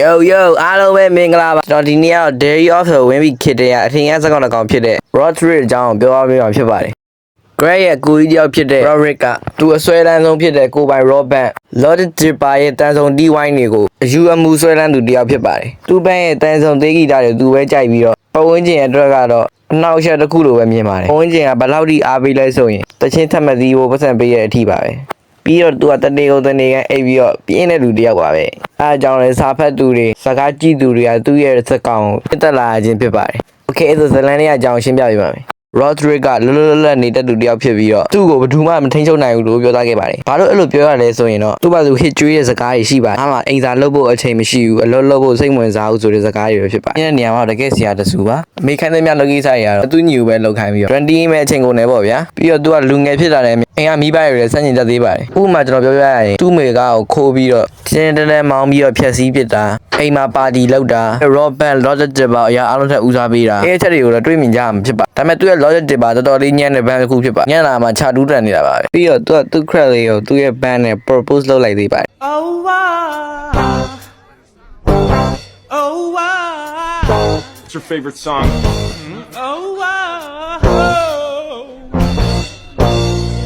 Yo yo အားလုံးပဲမင်္ဂလာပါကျွန်တော်ဒီနေ့ကတော့ Dairy of the ဝင်ပြီးခေတ္တရအထင်ရစကောင်းတစ်ကောင်ဖြစ်တဲ့ Rodrick အကြောင်းကိုပြောပြပေးမှာဖြစ်ပါတယ် Greg ရဲ့ကိုကြီးတယောက်ဖြစ်တဲ့ Rodrick ကသူအဆွဲလန်းဆုံးဖြစ်တဲ့ကိုပိုင် Robert Lord Dipper ရဲ့တန်ဆုံ D-Wine တွေကိုအယူအမှုဆွဲလန်းသူတယောက်ဖြစ်ပါတယ်သူ့ဘန်းရဲ့တန်ဆုံသေးဂီတာတွေသူပဲကြိုက်ပြီးတော့ပဝန်းကျင်အတွက်ကတော့အနောက်ရှက်တစ်ခုလိုပဲမြင်ပါတယ်ပဝန်းကျင်ကဘယ်လောက်ထိအားပေးလဲဆိုရင်တချင်းထက်မသီးဖို့ပတ်စံပေးရတဲ့အထိပါပဲ ပြီးတော့သူကတနေကုန်တနေကန်အိပ်ပြီးတော့ပြင်းတဲ့လူတစ်ယောက်ပါပဲအဲအကြောင်းလဲစာဖတ်သူတွေစကားကြည့်သူတွေကသူ့ရဲ့စက်ကောင်ကိုတက်လာခြင်းဖြစ်ပါတယ်โอเคအဲ့ဒါဇလန်လေးအကြောင်းရှင်းပြပေးပါမယ် Rodrick ကလွတ်လွတ်လပ်လပ်နေတဲ့သူတစ်ယောက်ဖြစ်ပြီးတော့သူ့ကိုဘယ်သူမှမထိန်ချုပ်နိုင်ဘူးလို့ပြောသားခဲ့ပါတယ်။ဘာလို့အဲ့လိုပြောရလဲဆိုရင်တော့သူ့ဘာသူ hit ကျွေးတဲ့စကားတွေရှိပါတယ်။အားမှာအိမ်သာလုပ်ဖို့အချိန်မရှိဘူး။အလုပ်လုပ်ဖို့စိတ်ဝင်စားဘူးဆိုတဲ့စကားတွေပဲဖြစ်ပါတယ်။ဒီနေရာမှာတော့တကယ်ဆရာတဆူပါ။အမေခိုင်းတဲ့မြတ်လုပ်ကိစ္စတွေကတော့သူ့ညီကိုပဲလုပ်ခိုင်းပြီးတော့20မဲ့အချိန်ကုန်နေပေါ့ဗျာ။ပြီးတော့သူကလူငယ်ဖြစ်လာတဲ့အိမ်ကမိဘတွေလည်းစန့်ကျင်တတ်သေးပါတယ်။ဥပမာကျွန်တော်ပြောပြရရင်သူ့မေကကိုခိုးပြီးတော့တင်းတင်းတဲမောင်းပြီးတော့ဖြက်စီးပစ်တာ အိမ်မှာပါတီလုပ်တာ Robert Logic Dipper အရာအားလုံးထက်ဦးစားပေးတာအဲ့အချက်တွေကိုတော့တွေးမြင်ကြမှာဖြစ်ပါဒါပေမဲ့သူ့ရဲ့ Logic Dipper တော်တော်လေးညံ့တဲ့ဘန်းတစ်ခုဖြစ်ပါညံ့လာမှခြာတူးတန်နေတာပါပဲပြီးတော့သူကသူ့ credit လေးကိုသူ့ရဲ့ band နဲ့ propose လုပ်လိုက်သေးပါတယ် Oh wow. Oh wow. What's your favorite song? Oh wow.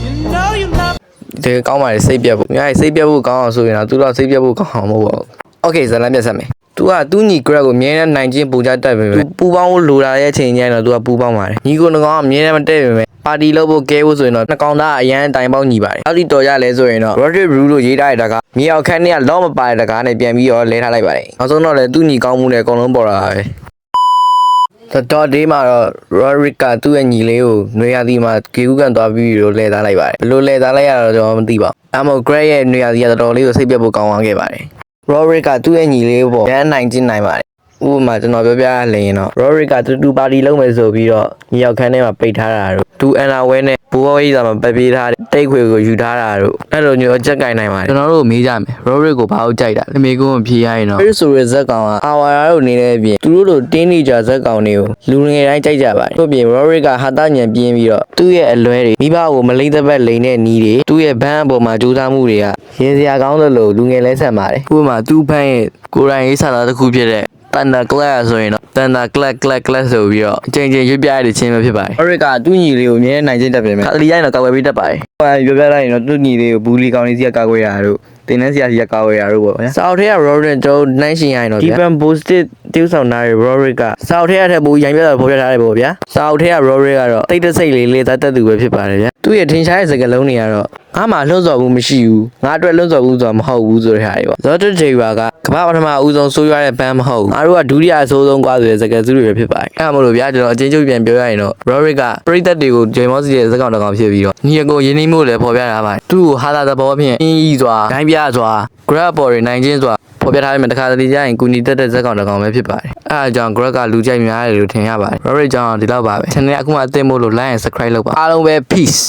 You know you love ဒီကောင်းပါလေစိတ်ပြတ်ဖို့များစိတ်ပြတ်ဖို့ကောင်းအောင်ဆိုရင်တော့သူတော့စိတ်ပြတ်ဖို့ကောင်းအောင်မဟုတ်ပါဘူး Okay ဇာတ်လမ်းပြတ်ဆက်မယ်။ तू ကသူ့ညီ grad ကိုအမြဲတမ်းနိုင်ချင်းပူကြတတ်ပေမဲ့ तू ပူပေါင်းလို့လာတဲ့အချိန်ကြီးတော့ तू ကပူပေါင်းပါတယ်။ညီကိုနှကောင်ကအမြဲတမ်းမတက်ပေမဲ့ပါတီလုပ်ဖို့ကဲဖို့ဆိုရင်တော့နှကောင်သားကအရန်တိုင်ပေါင်းညီပါတယ်။နောက်တိတော်ရလဲဆိုရင်တော့ Rodrick Rue လို့ရေးထားတဲ့တကားမြေအောင်ခန်းနဲ့ကလော့မပါတဲ့တကားနဲ့ပြန်ပြီးတော့လဲထားလိုက်ပါတယ်။နောက်ဆုံးတော့လေသူ့ညီကောင်းမှုနဲ့အကုန်လုံးပေါ်လာတာပဲ။ The dot day မှာတော့ Rodrick ကသူ့ရဲ့ညီလေးကိုနွေရာသီမှာဂေကူးကန်သွားပြီးတော့လဲသားလိုက်ပါတယ်။ဘယ်လိုလဲသားလိုက်ရတော့ကျွန်တော်မသိပါဘူး။အမော Grey ရဲ့နွေရာသီကတော်တော်လေးကိုစိတ်ပြတ်ဖို့ကောင်းသွားခဲ့ပါတယ်။ Rodrick ကသူ့ရဲ့ညီလေးကိုပေါ့ရန်နိုင်ကျင်းနိုင်ပါတယ် ဥပမာကျွန်တော်ပြောပြရလရင်တော့ Rodrick ကတူတူပါတီလုံးမယ်ဆိုပြီးတော့ညီရောက်ခန်းထဲမှာပိတ်ထားတာတို့သူအန်လာဝဲနဲ့ဘူဝေးစာမှာပပေးထားတဲ့တိတ်ခွေကိုယူထားတာတို့အဲ့လိုမျိုးအချက်ကင်နိုင်ပါတယ်ကျွန်တော်တို့မေးကြမယ် Rodrick ကိုဘာလို့ကြိုက်တာလဲမေကုန်းကိုဖြေရရင်တော့ Rodrick ဆိုတဲ့ဇက်ကောင်ကအာဝါရာတို့နေတဲ့အပြင်သူတို့လိုတင်းနေကြဇက်ကောင်တွေကိုလူငယ်တိုင်းကြိုက်ကြပါတယ်တို့ပြင် Rodrick ကဟာတာညံပြင်းပြီးတော့သူ့ရဲ့အလွဲတွေမိဘကိုမလိမ့်သက်ဘက်လိန်တဲ့နီးတွေသူ့ရဲ့ဘန်းအပေါ်မှာကြိုးစားမှုတွေကရင်စရာကောင်းသလိုလူငယ်လဲဆက်ပါတယ်ဥပမာသူ့ဘန်းရဲ့ကိုယ်တိုင်ရေးဆန္ဒတစ်ခုဖြစ်တဲ့ တန်တာကလပ်ဆိုရင်တော့တန်တာကလပ်ကလပ်ကလပ်ဆိုပြီးတော့အချိန်ချင်းရွတ်ပြရတဲ့ချင်းပဲဖြစ်ပါတယ်။ Eric ကသူ့ညီလေးကိုအမြဲနိုင်ချင်းတက်ပြင်မယ်။ခါလီရိုင်းတော့ကာကွယ်ပေးတတ်ပါတယ်။ဟိုပြောပြလိုက်ရင်တော့သူ့ညီလေးကိုဘူးလီကောင်လေးစီကကာကွယ်ရတာတို့တင်းနှန်းစီကစီကကာကွယ်ရတာတို့ပေါ့ဗျာ။ဆောက်ထဲက Rorin တို့နှိုင်းရှင်ရရင်တော့ Deepen Boosted တိ ਉ ဆောင်ထားတဲ့ Rorin ကဆောက်ထဲကထက်ပိုရိုင်းပြတာဖော်ပြထားတယ်ပေါ့ဗျာ။ဆောက်ထဲက Rorin ကတော့တိတ်တဆိတ်လေးလေးသားတက်သူပဲဖြစ်ပါတယ်ဗျာ။သူ့ရဲ့ထင်ရှားတဲ့စကားလုံးတွေကတော့ ငါမှလွှတ်စော်မှုမရှိဘူး။ငါအတွက်လွှတ်စော်မှုဆိုတာမဟုတ်ဘူးဆိုတဲ့ဟာတွေပေါ့။ Zotter Jaguar ကကမ္ဘာပထမအဦးဆုံးဆိုးရွားတဲ့ဘန်းမဟုတ်ဘူး။ငါတို့ကဒုတိယအဆိုးဆုံးกว่าဆိုတဲ့စကားစုတွေပဲဖြစ်ပါတယ်။အဲ့ဒါမလို့ဗျာကျွန်တော်အချင်းချုပ်ပြန်ပြောရရင်တော့ Rorik ကပရိသတ်တွေကိုဂျေမော့စီရဲ့စကားတစ်ကောင်ဖြစ်ပြီးတော့ညီအကိုရင်းနှီးမှုလည်းပေါ်ပြထားပါတယ်။သူ့ကိုဟာသာသဘောဖြင့်အင်းကြီးစွာဂိုင်းပြစွာ grab ပေါ်တွေနိုင်ချင်းစွာပေါ်ပြထားပေမဲ့တစ်ခါတလေကျရင်ကူညီတက်တဲ့ဇက်ကောင်တစ်ကောင်ပဲဖြစ်ပါတယ်။အဲအကြောင်း grab ကလူကြိုက်များတယ်လို့ထင်ရပါတယ်။ Rorik ကြောင့်ဒီလောက်ပါပဲ။ channel ကအခုမှအသစ်မို့လို့ like and subscribe လုပ်ပါအားလုံးပဲ peace